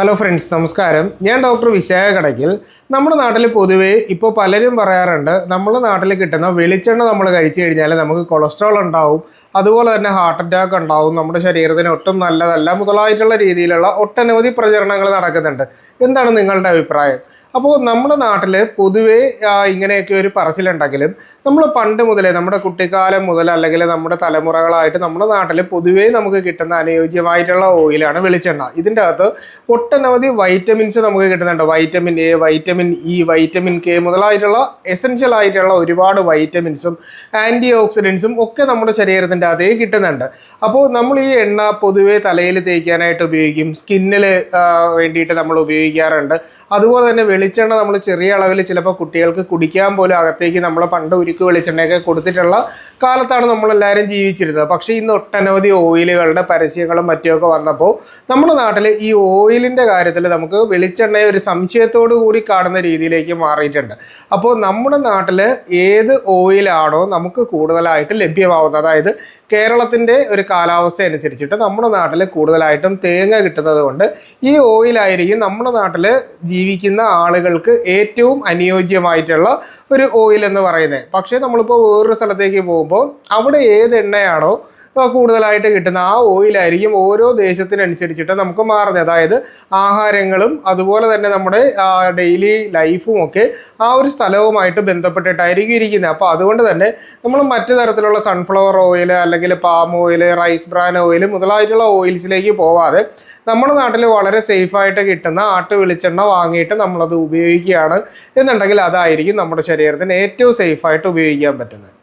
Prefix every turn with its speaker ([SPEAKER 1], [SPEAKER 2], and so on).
[SPEAKER 1] Hello friends നമസ്കാരം. ഞാൻ doctor Vishakha Kadakkal. നമ്മുടെ നാട്ടിൽ പൊതുവേ ഇപ്പോൾ പലരും പറയാറുണ്ട് നമ്മുടെ നാട്ടിൽ കിട്ടുന്ന വെളിച്ചെണ്ണ നമ്മൾ കഴിച്ചു കഴിഞ്ഞാൽ നമുക്ക് കൊളസ്ട്രോൾ ഉണ്ടാവും. അതുപോലെ തന്നെ ഹാർട്ട് അറ്റാക്ക് ഉണ്ടാവും. നമ്മുടെ ശരീരത്തിന് ഒട്ടും നല്ലതല്ല. മുതലായിട്ടുള്ള രീതിയിലുള്ള ഒട്ടനവധി പ്രചരണങ്ങൾ നടക്കുന്നുണ്ട്. എന്താണ് നിങ്ങളുടെ അഭിപ്രായം? അപ്പോൾ നമ്മുടെ നാട്ടിൽ പൊതുവേ ഇങ്ങനെയൊക്കെ ഒരു പറച്ചിലുണ്ടെങ്കിലും നമ്മൾ പണ്ട് മുതലേ നമ്മുടെ കുട്ടിക്കാലം മുതൽ അല്ലെങ്കിൽ നമ്മുടെ തലമുറകളായിട്ട് നമ്മുടെ നാട്ടിൽ പൊതുവേ നമുക്ക് കിട്ടുന്ന അനുയോജ്യമായിട്ടുള്ള ഓയിലാണ് വെളിച്ചെണ്ണ. ഇതിന്റെ അകത്ത് ഒട്ടനവധി വൈറ്റമിൻസ് നമുക്ക് കിട്ടുന്നുണ്ട്. Vitamin A vitamin E vitamin K മുതലായിട്ടുള്ള essential ആയിട്ടുള്ള ഒരുപാട് വൈറ്റമിൻസും ആന്റി ഓക്സിഡൻസും ഒക്കെ നമ്മുടെ ശരീരത്തിന്റെ അതേ കിട്ടുന്നുണ്ട്. അപ്പോൾ നമ്മൾ ഈ എണ്ണ പൊതുവേ തലയിൽ തേക്കാനായിട്ട് ഉപയോഗിക്കും സ്കിന്നിൽ വേണ്ടിയിട്ട് നമ്മൾ ഉപയോഗിക്കാറുണ്ട്. അതുപോലെ തന്നെ വെളിച്ചെണ്ണ നമ്മൾ ചെറിയ അളവിൽ ചിലപ്പോൾ കുട്ടികൾക്ക് കുടിക്കാൻ പോലും അകത്തേക്ക് നമ്മൾ പണ്ട് ഉരുക്ക് വെളിച്ചെണ്ണയൊക്കെ കൊടുത്തിട്ടുള്ള കാലത്താണ് നമ്മളെല്ലാവരും ജീവിച്ചിരുന്നത്. പക്ഷേ ഇന്ന് ഒട്ടനവധി ഓയിലുകളുടെ പരസ്യങ്ങളും മറ്റുമൊക്കെ വന്നപ്പോൾ നമ്മുടെ നാട്ടിൽ ഈ ഓയിലിന്റെ കാര്യത്തിൽ നമുക്ക് വെളിച്ചെണ്ണയെ ഒരു സംശയത്തോടു കൂടി കാണുന്ന രീതിയിലേക്ക് മാറിയിട്ടുണ്ട്. അപ്പോൾ നമ്മുടെ നാട്ടിൽ ഏത് ഓയിലാണോ നമുക്ക് കൂടുതലായിട്ട് ലഭ്യമാവുന്നത്? അതായത് കേരളത്തിന്റെ ഒരു കാലാവസ്ഥ അനുസരിച്ചിട്ട് നമ്മുടെ നാട്ടിൽ കൂടുതലായിട്ടും തേങ്ങ കിട്ടുന്നത് കൊണ്ട് ഈ ഓയിലായിരിക്കും നമ്മുടെ നാട്ടിൽ ജീവിക്കുന്ന ആളുകൾക്ക് ഏറ്റവും അനുയോജ്യമായിട്ടുള്ള ഒരു ഓയിൽ എന്ന് പറയുന്നത്. പക്ഷേ നമ്മളിപ്പോൾ വേറൊരു സ്ഥലത്തേക്ക് പോകുമ്പോൾ അവിടെ ഏത് എണ്ണയാണോ കൂടുതലായിട്ട് കിട്ടുന്ന ആ ഓയിലായിരിക്കും ഓരോ ദേശത്തിനനുസരിച്ചിട്ട് നമുക്ക് മാറുന്നത്. അതായത് ആഹാരങ്ങളും അതുപോലെ തന്നെ നമ്മുടെ ഡെയിലി ലൈഫും ഒക്കെ ആ ഒരു സ്ഥലവുമായിട്ട് ബന്ധപ്പെട്ടിട്ടായിരിക്കും ഇരിക്കുന്നത്. അപ്പോൾ അതുകൊണ്ട് തന്നെ നമ്മൾ മറ്റു തരത്തിലുള്ള സൺഫ്ലവർ ഓയിൽ അല്ലെങ്കിൽ palm oil rice bran oil മുതലായിട്ടുള്ള ഓയിൽസിലേക്ക് പോവാതെ നമ്മുടെ നാട്ടിൽ വളരെ സേഫായിട്ട് കിട്ടുന്ന ആട്ട് വെളിച്ചെണ്ണ വാങ്ങിയിട്ട് നമ്മളത് ഉപയോഗിക്കുകയാണ് എന്നുണ്ടെങ്കിൽ അതായിരിക്കും നമ്മുടെ ശരീരത്തിന് ഏറ്റവും സേഫായിട്ട് ഉപയോഗിക്കാൻ പറ്റുന്നത്.